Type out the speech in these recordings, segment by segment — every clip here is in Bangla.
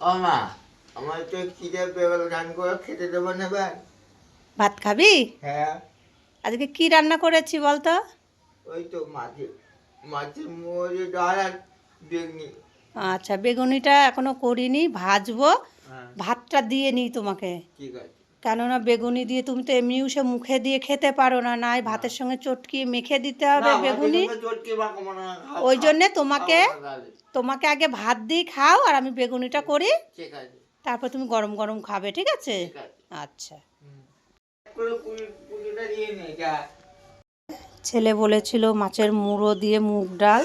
ও মা আমার তো খিদে পেয়ে গান করে খেতে দেবো না ভাত খাবি? হ্যাঁ। আজকে কি রান্না করেছি বলতো? ওই তো মাছের মাছের মুড়ি ডাল আর বেগুনি। আচ্ছা বেগুনিটা এখনও করিনি ভাজবো। হ্যাঁ। ভাতটা দিয়ে নিই তোমাকে। ঠিক আছে। কেননা বেগুনি দিয়ে তুমি তো এমনিও সে মুখে দিয়ে খেতে পারো না নাই ভাতের সঙ্গে চটকি মেখে দিতে হবে বেগুনি। ওই জন্যে তোমাকে। তোমাকে আগে ভাত দিয়ে খাও আর আমি বেগুনিটা করি। তারপর তুমি গরম গরম খাবে ঠিক আছে? আচ্ছা। ছেলে বলেছিল মাছের মুড়ো দিয়ে মুগ ডাল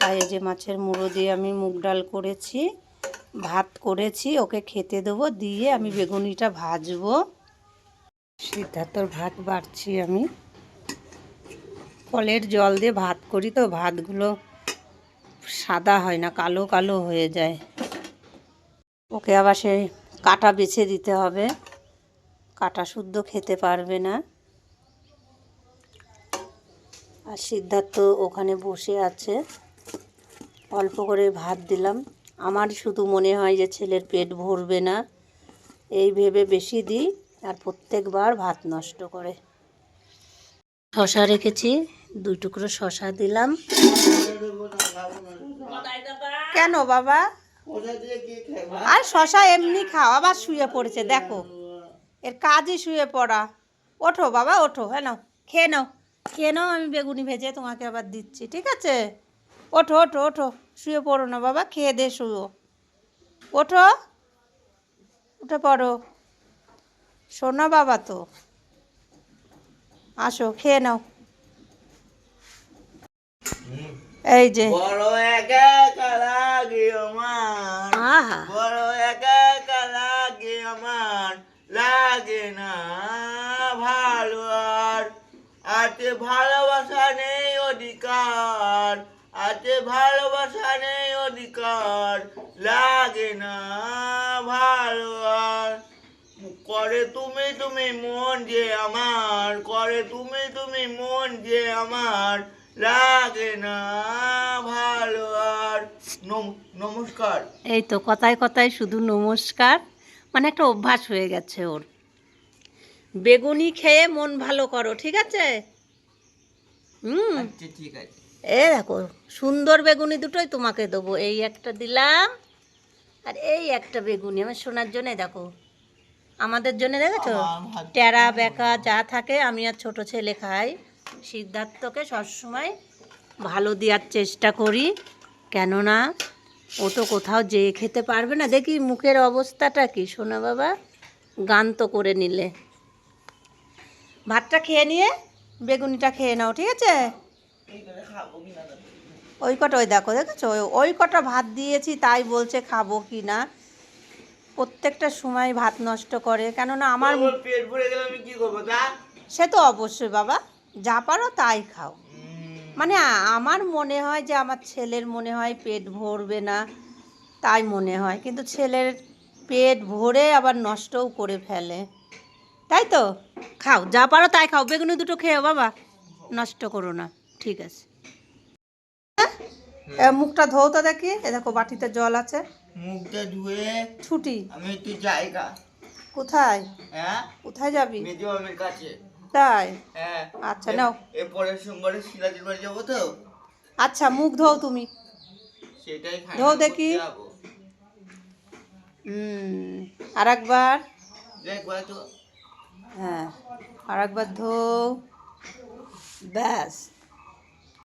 তাই এই যে মাছের মুড়ো দিয়ে আমি মুগ ডাল করেছি। ভাত করেছি, ওকে খেতে দেবো, দিয়ে আমি বেগুনিটা ভাজবো। সিদ্ধার্থর ভাত বাড়ছি আমি। কলের জল দিয়ে ভাত করি তো, ভাতগুলো সাদা হয় না, কালো কালো হয়ে যায়। ওকে আবার সেই কাটা বেছে দিতে হবে। কাটা শুদ্ধ খেতে পারবে না। আর সিদ্ধার্থ ওখানে বসে আছে। অল্প করে ভাত দিলাম। আমার শুধু মনে হয় যে ছেলের পেট ভরবে না। এই ভেবে বেশি দিই আর প্রত্যেকবার ভাত নষ্ট করে। শশা রেখেছি, দুই টুকরো শশা দিলাম। কেন বাবা? আর শশা এমনি খাও, আবার শুয়ে পড়েছে, দেখো। এর কাজই শুয়ে পড়া। ওঠো বাবা, ওঠো হ্যাঁ নাও, খেয়ে নাও। খেয়ে নাও, আমি বেগুনি ভেজে তোমাকে আবার দিচ্ছি, ঠিক আছে? ওঠো ওঠো ওঠো। শুয়ে পড়ো না বাবা খেয়ে দে শুয়ো। ওঠো উঠে পড়ো। শোনো বাবা তো। আসো খেয়ে নাও। এই যে। বড় একা একা আমার। বড় একা লাগে আমার। লাগে না ভালো আর। ভালোবাসা নেই অধিকার। আছে ভালোবাসা নেই অধিকার লাগে না ভালো আর। করে তুমি তুমি মন যে আমার করে তুমি তুমি মন যে আমার লাগে না ভালো আর। নমস্কার। এই তো কথায় কথায় শুধু নমস্কার মানে একটা অভ্যাস হয়ে গেছে ওর। বেগুনি খেয়ে মন ভালো করো ঠিক আছে? হুম। আচ্ছা ঠিক আছে। এ দেখো সুন্দর বেগুনি দুটোই তোমাকে দেবো। এই একটা দিলাম আর এই একটা বেগুনি। আমার শোনার জন্য দেখো আমাদের জন্য দেখেছ? টেরা বেকা যা থাকে আমি আর ছোট ছেলে খাই। সিদ্ধার্থকে সবসময় ভালো দেওয়ার চেষ্টা করি কেননা ও তো কোথাও যেয়ে খেতে পারবে না। দেখি মুখের অবস্থাটা কি? শোনা বাবা গান তো করে নিলে। ভাতটা খেয়ে নিয়ে বেগুনিটা খেয়ে নাও ঠিক আছে? ওই কটা ওই দেখো দেখেছ? ওই- ওই কটা ভাত দিয়েছি তাই বলছে খাব কি না? প্রত্যেকটা সময় ভাত নষ্ট করে কেননা আমার পেট ভরে গেলে আমি কি করব তা? সে তো অবশ্যই বাবা যা পারো তাই খাও। মানে আমার মনে হয় যে আমার ছেলের মনে হয় পেট ভরবে না তাই মনে হয়। কিন্তু ছেলের পেট ভরে আবার নষ্টও করে ফেলে। তাই তো? খাও যা পারো তাই খাও বেগুনি দুটো খেও বাবা নষ্ট করো না। ঠিক আছে। মুখটা ধোও তো দেখি। এ দেখো বাটিতে জল আছে। মুখটা ধুয়ে ছুটি। আমি একটু জায়গা। কোথায়? হ্যাঁ? কোথায় যাবি? মেজো আমের কাছে। তাই? হ্যাঁ। আচ্ছা নাও। এরপরের সোমবারে শিলাজির বাড়ি যাব তো? আচ্ছা মুখ ধোও তুমি। সেটাই ধোও দেখি। হুম আর একবার তো। হ্যাঁ আর একবার ধো ব্যাস।